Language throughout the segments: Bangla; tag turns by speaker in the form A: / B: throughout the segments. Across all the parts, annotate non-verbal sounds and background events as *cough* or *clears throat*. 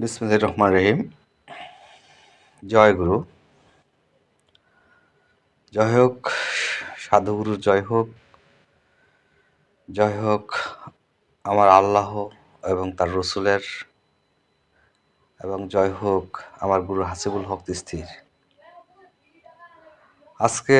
A: বিসমুল্লাহ রহমান রহিম। জয় গুরু জয় হোক সাধুগুরু জয় হোক জয় হোক আমার আল্লাহ এবং তার রসুলের এবং জয় হোক আমার গুরু হাসিবুল হক তিস্তির। আজকে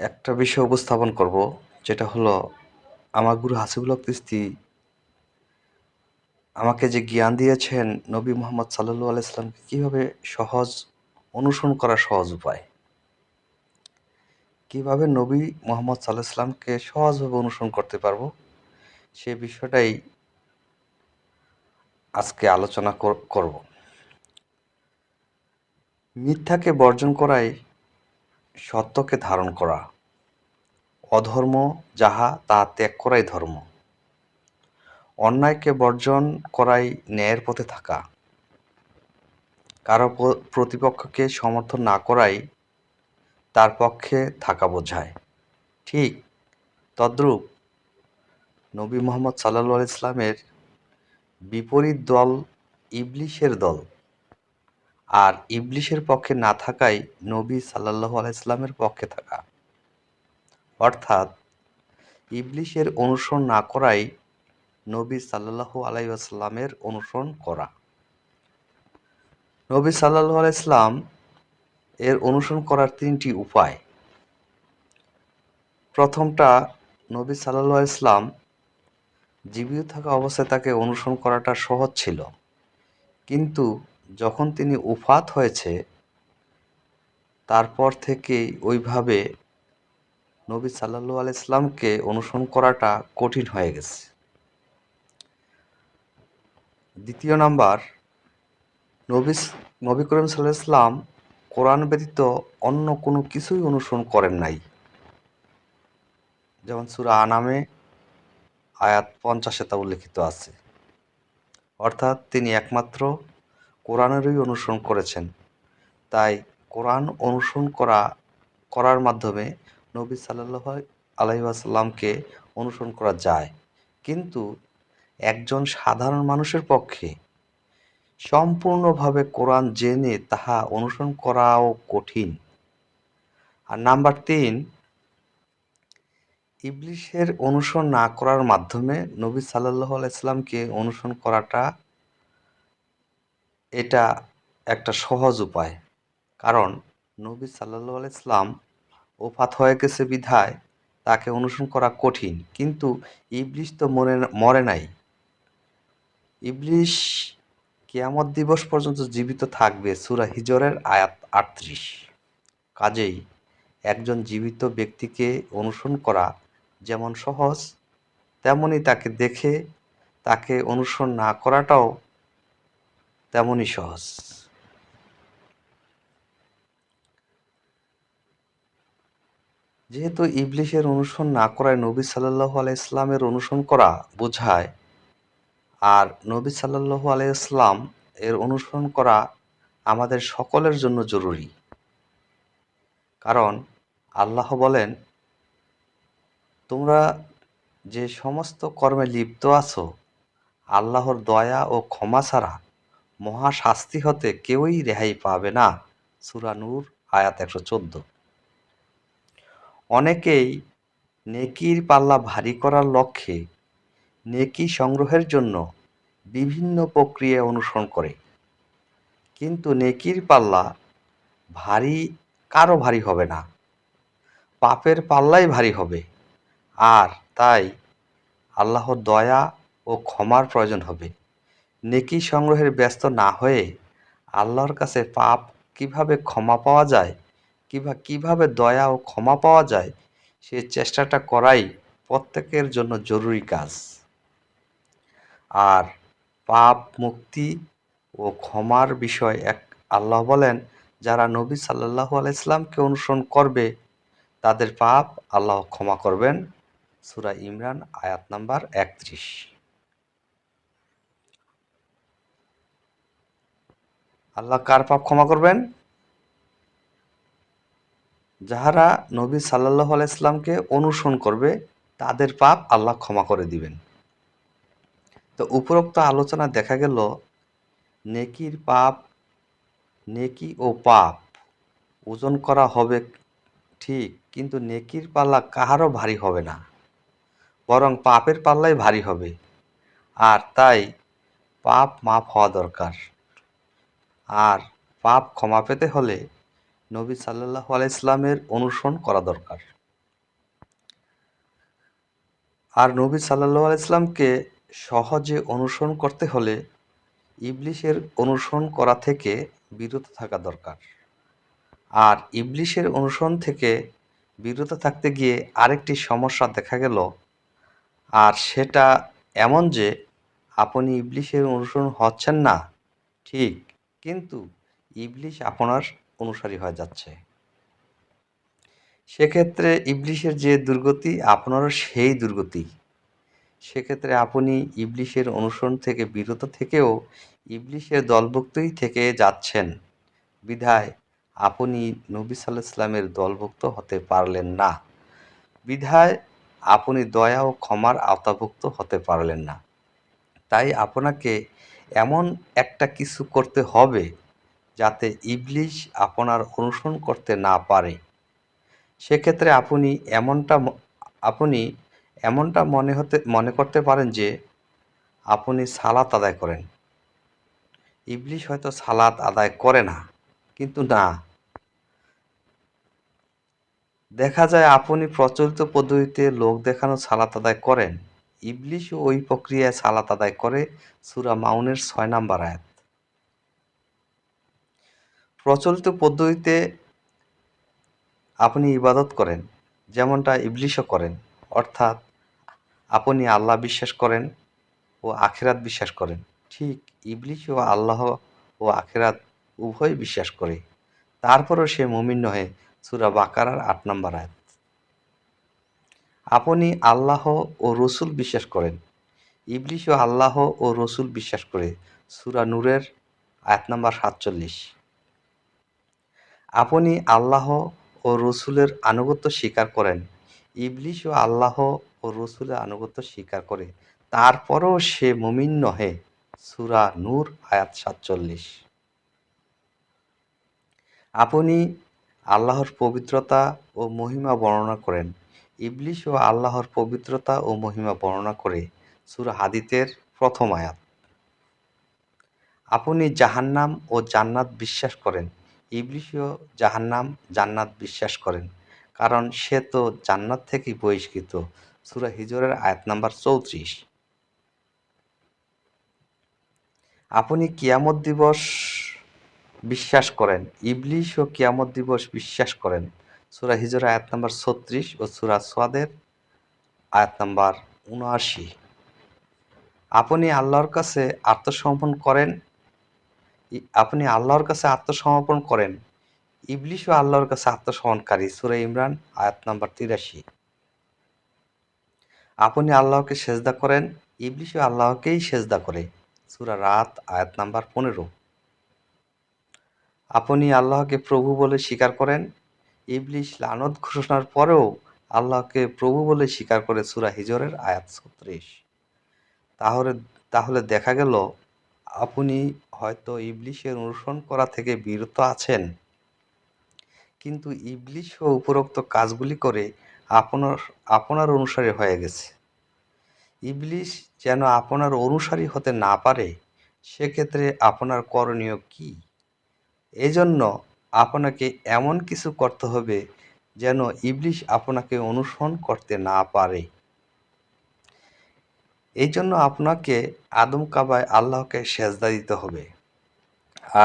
A: একটা বিষয় উপস্থাপন করব, যেটা হলো আমার গুরু হাসিবুল হক তিস্তি আমাকে যে জ্ঞান দিয়েছেন নবী মোহাম্মদ সাল্লু আলাইসলামকে কীভাবে সহজ, অনুসরণ করা সহজ উপায়? কীভাবে নবী মোহাম্মদ সাল্লাহ সহজভাবে অনুসরণ করতে পারব? সে বিষয়টাই আজকে আলোচনা করব। মিথ্যাকে বর্জন করাই সত্যকে ধারণ করা। অধর্ম যাহা তা ত্যাগ করাই ধর্ম। অন্যায়কে বর্জন করাই ন্যায়ের পথে থাকা। কারও প্রতিপক্ষকে সমর্থন না করাই তার পক্ষে থাকা বোঝায়। ঠিক তদ্রূপ নবী মোহাম্মদ সাল্লা ইসলামের বিপরীত দল ইবলিশের দল। আর ইবলিশের পক্ষে না থাকাই নবী সাল্লাহ আলাইসলামের পক্ষে থাকা। অর্থাৎ ইবলিশের অনুসরণ না করাই নবী সাল্লাহ আলাইসাল্লামের অনুসরণ করা। নবী সাল্লাহ আলাইসলাম এর অনুসরণ করার তিনটি উপায়। প্রথমটা, নবী সাল্লাহ ইসলাম জীবিত থাকা অবস্থায় তাকে অনুসরণ করাটা সহজ ছিল। কিন্তু যখন তিনি উফাত হয়েছে, তারপর থেকেই ওইভাবে নবী সাল্লাহু আলাইসলামকে অনুসরণ করাটা কঠিন হয়ে গেছে। দ্বিতীয় নাম্বার, নবী নবী করিম সাল্লাহ কোরআন ব্যতীত অন্য কোনো কিছুই অনুসরণ করেন নাই। যেমন সুরা আনামে আয়াত পঞ্চাশে তা উল্লেখিত আছে। অর্থাৎ তিনি একমাত্র কোরআনেরই অনুসরণ করেছেন। তাই কোরআন অনুসরণ করা, করার মাধ্যমে নবী সাল্লাহ আলহিহাসাল্লামকে অনুসরণ করা যায়। কিন্তু একজন সাধারণ মানুষের পক্ষে। সম্পূর্ণভাবে কোরআন জেনে তাহা অনুসরণ করাও কঠিন। আর নাম্বার তিন, ইবলিশের অনুসরণ না করার মাধ্যমে নবী সাল্লাহ আলাইসলামকে অনুসরণ করাটা এটা একটা সহজ উপায়। কারণ নবী সাল্লাহ আলাইসলাম ওফাত হয়ে গেছে বিধায় তাকে অনুসরণ করা কঠিন। কিন্তু ইবলিশ তো মরে মরে নাই। ইবলিশ কেয়ামত দিবস পর্যন্ত জীবিত থাকবে, সুরা হিজরের আয়াত আটত্রিশ। কাজেই একজন জীবিত ব্যক্তিকে অনুসরণ করা যেমন সহজ, তেমনি তাকে দেখে, তাকে অনুসরণ না করাটাও তেমনই সহজ। যেহেতু ইবলিশের অনুসরণ না করায় নবী সাল্লাহ আলাই ইসলামের অনুসরণ করা বোঝায় আর নবী সাল্লাহ আলাইসলাম এর অনুসরণ করা আমাদের সকলের জন্য জরুরি। কারণ আল্লাহ বলেন, তোমরা যে সমস্ত কর্মে লিপ্ত আছো, আল্লাহর দয়া ও ক্ষমা ছাড়া মহাশাস্তি হতে কেউই রেহাই পাবে না। সুরানুর আয়াত একশো চোদ্দ। অনেকেই নেকির পাল্লা ভারী করার লক্ষ্যে নেকি সংগ্রহের জন্য বিভিন্ন প্রক্রিয়া অনুসরণ করে। কিন্তু নেকির পাল্লা ভারী কারও ভারী হবে না। পাপের পাল্লাই ভারী হবে। আর তাই আল্লাহর দয়া ও ক্ষমার প্রয়োজন হবে। নেকি সংগ্রহের ব্যস্ত না হয়ে আল্লাহর কাছে পাপ কীভাবে ক্ষমা পাওয়া যায় কিংবা কীভাবে দয়া ও ক্ষমা পাওয়া যায়, সে চেষ্টাটা করাই প্রত্যেকের জন্য জরুরি কাজ। আর পাপ, মুক্তি ও ক্ষমার বিষয় এক আল্লাহ বলেন, যারা নবী সাল্লাহু আলাইসলামকে অনুসরণ করবে, তাদের পাপ আল্লাহ ক্ষমা করবেন। সুরা ইমরান, আয়াত নাম্বার একত্রিশ। আল্লাহ কার পাপ ক্ষমা করবেন? যাহারা নবী সাল্লাহ আলাইসলামকে অনুসরণ করবে, তাদের পাপ আল্লাহ ক্ষমা করে দিবেন। তো উপরোক্ত আলোচনা দেখা গেল নেকির পাপ, নেকি ও পাপ, ওজন করা হবে ঠিক, কিন্তু নেকির পাল্লা কাহারও ভারী হবে না, বরং পাপের পাল্লাই ভারী হবে। আর তাই পাপ মাপ হওয়া দরকার। আর পাপ ক্ষমা পেতে হলে নবী সাল্লাহ আলাইসলামের অনুসরণ করা দরকার। আর নবী সাল্লাহ আলাইসলামকে সহজে অনুসরণ করতে হলে ইবলিশের অনুসরণ করা থেকে বিরত থাকা দরকার। আর ইবলিশের অনুসরণ থেকে বিরত থাকতে গিয়ে আরেকটি সমস্যা দেখা গেল, আর সেটা এমন যে আপনি ইবলিশের অনুসরণ হচ্ছেন না, ঠিক, কিন্তু ইবলিশ আপনার অনুসারী হয়ে যাচ্ছে। সেক্ষেত্রে ইবলিশের যে দুর্গতি, আপনারও সেই দুর্গতি। সেক্ষেত্রে আপনি ইবলিশের অনুসরণ থেকে বিরত থেকেও ইবলিশের দলভুক্তই থেকে যাচ্ছেন। বিধায় আপনি নবী সাল্লাহ ইসলামের দলভুক্ত হতে পারলেন না। বিধায় আপনি দয়া ও ক্ষমার আওতাভুক্ত হতে পারলেন না। তাই আপনাকে এমন একটা কিছু করতে হবে যাতে ইবলিশ আপনার অনুসরণ করতে না পারে। সেক্ষেত্রে আপনি এমনটা আপনি এমনটা মনে হতে, মনে করতে পারেন যে আপনি সালাত আদায় করেন। ইবলিশ হয়তো সালাত আদায় করে না, কিন্তু না। দেখা যায় আপনি প্রচলিত পদ্ধতিতে লোক দেখানো সালাত আদায় করেন। ইবলিশও ওই প্রক্রিয়ায় সালাত আদায় করে সুরা মাউনের ছয় নাম্বার আয়াত। প্রচলিত পদ্ধতিতে আপনি ইবাদত করেন, যেমনটা ইবলিশও করেন। অর্থাৎ আপনি আল্লাহ বিশ্বাস করেন ও আখেরাত বিশ্বাস করেন। ঠিক ইবলিস ও আল্লাহ ও আখেরাত উভয় বিশ্বাস করে। তারপরও সে মমিন নহে, সুরা বাকারার আট নম্বর আয়াত। আপনি আল্লাহ ও রসুল বিশ্বাস করেন। ইবলিস ও আল্লাহ ও রসুল বিশ্বাস করে, সুরা নূরের আয়াত নম্বর সাতচল্লিশ। আপনি আল্লাহ ও রসুলের আনুগত্য স্বীকার করেন। ইবলিস ও আল্লাহ ও রসুলের আনুগত্য স্বীকার করে। তারপরও সে মুমিন নহে। সুরা নূর, আয়াত সাতচল্লিশ। আপনি আল্লাহর পবিত্রতা ও মহিমা বর্ণনা করেন। ইবলিশ ও আল্লাহর পবিত্রতা ও মহিমা বর্ণনা করে সুরা হাদিতের প্রথম আয়াত। আপনি জাহান্নাম ও জান্নাত বিশ্বাস করেন। ইবলিশও জাহান্নাম জান্নাত বিশ্বাস করেন। কারণ সে তো জান্নাত থেকেই বহিষ্কৃত। সুরা হিজরের আয়াত নাম্বার চৌত্রিশ। আপনি কিয়ামত দিবস বিশ্বাস করেন, ইবলিশ ও কিয়ামত দিবস বিশ্বাস করেন। সুরা হিজর আয়াত নাম্বার ছত্রিশ ও সুরা সোয়াদের আয়াত নাম্বার উনআশি। আপনি আল্লাহর কাছে আত্মসমর্পণ করেন আপনি আল্লাহর কাছে আত্মসমর্পণ করেন, ইবলিশ ও আল্লাহর কাছে আত্মসমর্পণকারী সুরা ইমরান আয়াত নাম্বার তিরাশি। আপনি আল্লাহকে সেজদা করেন ইবলিশও আল্লাহকেই সেজদা করে। সুরা রাত, আয়াত নাম্বার পনেরো। আপনি আল্লাহকে প্রভু বলে স্বীকার করেন ইবলিশ লানত ঘোষণার পরেও আল্লাহকে প্রভু বলে স্বীকার করে সুরা হিজরের আয়াত ছত্রিশ। তাহলে তাহলে দেখা গেল, আপনি হয়তো ইবলিশের অনুসরণ করা থেকে বিরত আছেন। কিন্তু ইবলিশ ও উপরোক্ত কাজগুলি করে আপনার আপনার অনুসারী হয়ে গেছে। ইবলিশ যেন আপনার অনুসারী হতে না পারে, সেক্ষেত্রে আপনার করণীয় কী? এজন্য আপনাকে এমন কিছু করতে হবে যেন ইবলিশ আপনাকে অনুসরণ করতে না পারে। এই জন্য আপনাকে আদম কাবায় আল্লাহকে সেজদা দিতে হবে।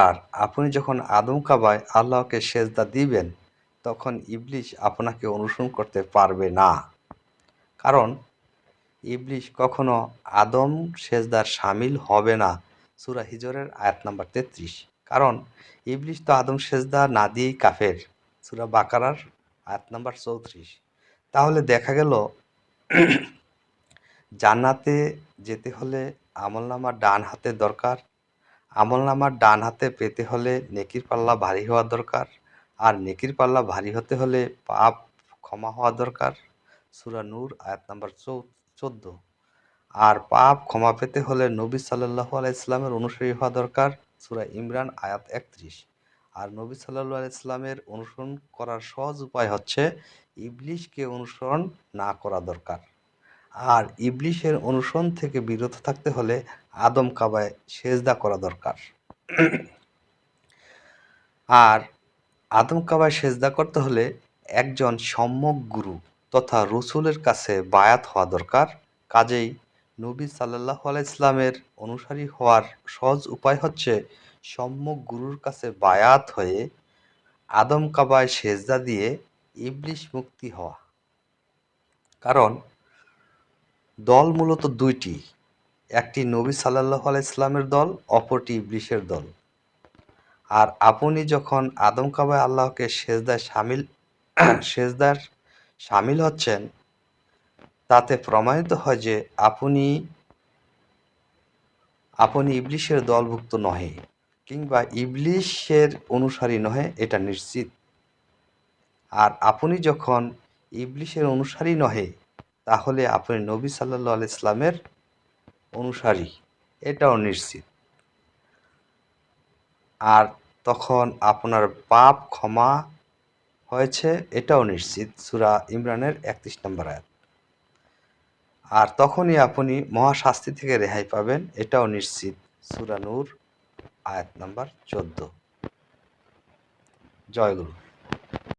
A: আর আপনি যখন আদম কাবায় আল্লাহকে সেজদা দিবেন তখন ইবলিশ আপনাকে অনুসরণ করতে পারবে না। কারণ ইবলিশ কখনো আদম সেজদার সামিল হবে না। সুরা হিজরের আয়াত নাম্বার তেত্রিশ। কারণ ইবলিশ তো আদম সেজদা না দিয়েই কাফের। সুরা বাকারার আয়াত নাম্বার চৌত্রিশ। তাহলে দেখা গেল জান্নাতে যেতে হলে আমলনামার ডান হাতে দরকার। আমলনামার ডান হাতে পেতে হলে নেকির পাল্লা ভারী হওয়া দরকার। আর নেকির পাল্লা ভারী হতে হলে পাপ ক্ষমা হওয়া দরকার। সুরা নূর, আয়াত নাম্বার চোদ্দ। আর পাপ ক্ষমা পেতে হলে নবী সাল্লাল্লাহু আলাই ইসলামের অনুসারী হওয়া দরকার। সুরা ইমরান, আয়াত একত্রিশ। আর নবী সাল্লাল্লাহু আলাইহি ইসলামের অনুসরণ করার সহজ উপায় হচ্ছে ইবলিশকে অনুসরণ না করা দরকার। আর ইবলিশের অনুসরণ থেকে বিরত থাকতে হলে আদম কাবায় সেজদা করা দরকার। আর আদম কাবায় সেজদা করতে হলে একজন সম্যক গুরু তথা রসুলের কাছে বায়াত হওয়া দরকার। কাজেই নবী সাল্লাহ ইসলামের অনুসারী হওয়ার সহজ উপায় হচ্ছে সম্যক গুরুর কাছে বায়াত হয়ে আদম কাবায় সেজদা দিয়ে ইবলিশ মুক্তি হওয়া। কারণ দল মূলত দুইটি, একটি নবী সাল্লাহ ইসলামের দল, অপরটি ইবলিশের দল। আর আপনি যখন আদম কাবায় আল্লাহকে সেজদায় সামিল, *clears throat* সেজদার সামিল হচ্ছেন, তাতে প্রমাণিত হয় যে আপনি আপনি ইবলিশের দলভুক্ত নহে কিংবা ইবলিশের অনুসারী নহে, এটা নিশ্চিত। আর আপনি যখন ইবলিশের অনুসারী নহে, তাহলে আপনি নবী সাল্লাহ ইসলামের অনুসারী, এটাও নিশ্চিত। আর তখন আপনার পাপ ক্ষমা হয়েছে, এটাও নিশ্চিত। সুরা ইমরানের একত্রিশ নম্বর আয়াত। আর তখনই আপনি মহাশাস্তি থেকে রেহাই পাবেন, এটাও নিশ্চিত। সুরা নূর, আয়াত নম্বর চোদ্দ। জয়গুরু